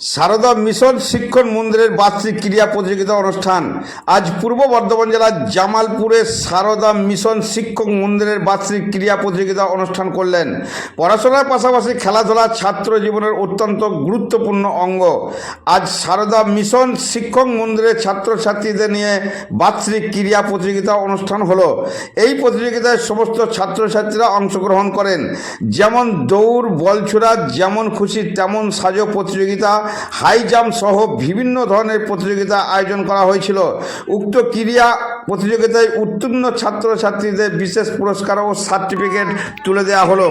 Sarada mission শিক্ষণ মন্দিরের বার্ষিক ক্রীড়া প্রতিযোগিতা অনুষ্ঠান। আজ পূর্ব বর্ধমান জেলার জামালপুরে সারদা মিশন শিক্ষক মন্দিরের বার্ষিক ক্রীড়া প্রতিযোগিতা অনুষ্ঠান করলেন। পড়াশোনার পাশাপাশি খেলাধুলা ছাত্র জীবনের অত্যন্ত গুরুত্বপূর্ণ অঙ্গ। আজ সারদা মিশন শিক্ষক মন্দিরের ছাত্রছাত্রীদের নিয়ে বার্ষিক ক্রীড়া প্রতিযোগিতা অনুষ্ঠান হলো। এই প্রতিযোগিতায় সমস্ত ছাত্রছাত্রীরা অংশগ্রহণ করেন। যেমন দৌড় বলছোড়া যেমন খুশি, তেমন সাজো প্রতিযোগিতা হাই জাম্প সহ বিভিন্ন ধরনের প্রতিযোগিতা আয়োজন করা হয়েছিল। উক্ত ক্রীড়া প্রতিযোগিতায় উত্তীর্ণ ছাত্রছাত্রীদের বিশেষ পুরস্কার ও সার্টিফিকেট তুলে দেওয়া হলো।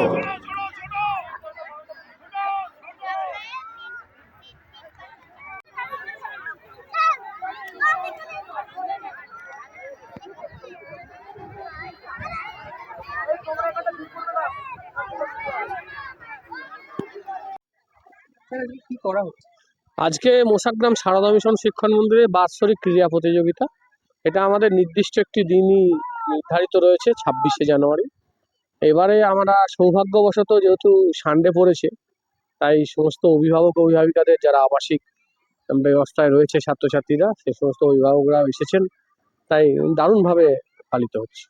কি করা হচ্ছে? আজকে মোসাগ্রাম সারদা মিশন শিক্ষণ মন্দিরে বাৎসরিক ক্রীড়া প্রতিযোগিতা। এটা আমাদের নির্দিষ্ট একটি দিনই নির্ধারিত রয়েছে, ছাব্বিশে জানুয়ারি। এবারে আমরা সৌভাগ্যবশত যেহেতু সানডে পড়েছে, তাই সমস্ত অভিভাবক অভিভাবিকাদের যারা আবাসিক ব্যবস্থায় রয়েছে ছাত্রছাত্রীরা, সে সমস্ত অভিভাবকরা এসেছেন, তাই দারুণভাবে পালিত হচ্ছে।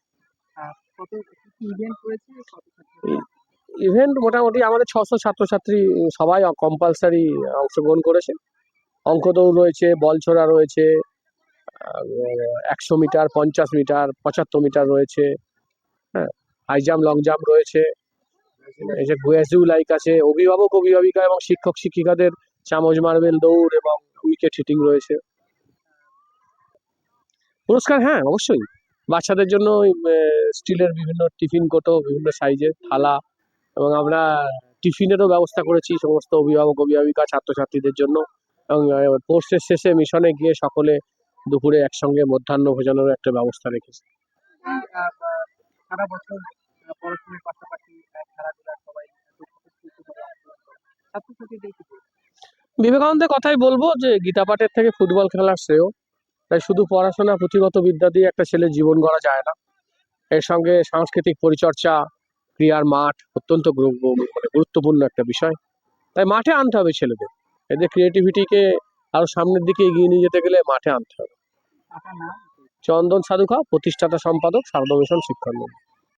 ইভেন্ট মোটামুটি আমাদের ছশো ছাত্রছাত্রী, সবাই কম্পালসারি অংশগ্রহণ করেছে। অঙ্ক দৌড় রয়েছে, বল ছোড়া রয়েছে একশো মিটার, পঞ্চাশ মিটার, পঁচাত্তর মিটার রয়েছে হ্যাঁ হাই জাম্প লং জাম্প রয়েছে। এই যে গুয়াজু লাইক আছে, অভিভাবক, অভিভাবিকা এবং শিক্ষক, শিক্ষিকাদের চামচ মার্বেল দৌড় এবং উইকেট হিটিং রয়েছে। পুরস্কার হ্যাঁ অবশ্যই। বাচ্চাদের জন্য স্টিলের বিভিন্ন টিফিন কোটো, বিভিন্ন সাইজের থালা এবং আমরা টিফিনেরও ব্যবস্থা করেছি সমস্ত অভিভাবক, অভিভাবিকা, ছাত্রছাত্রীদের জন্য এবং কোর্সের শেষে মিশনে গিয়ে সকলে দুপুরে একসঙ্গে মধ্যাহ্ন ভোজনেরও একটা ব্যবস্থা রেখেছি? বিবেকানন্দের কথাই বলব যে গীতা পাঠের থেকে ফুটবল খেলার শ্রেয় তাই শুধু পড়াশোনা পুঁথিগত বিদ্যা দিয়ে একটা ছেলে জীবন গড়া যায় না এর সঙ্গে সাংস্কৃতিক পরিচর্যা ক্রিয়ার মাঠ অত্যন্ত মানে গুরুত্বপূর্ণ একটা বিষয়। তাই মাঠে আনতে হবে ছেলেদের। এদের ক্রিয়েটিভিটিকে আরও সামনের দিকে এগিয়ে নিয়ে যেতে গেলে মাঠে আনতে হবে। চন্দন সাধুখা প্রতিষ্ঠাতা সম্পাদক সারদা মিশন শিক্ষণ মন্দির।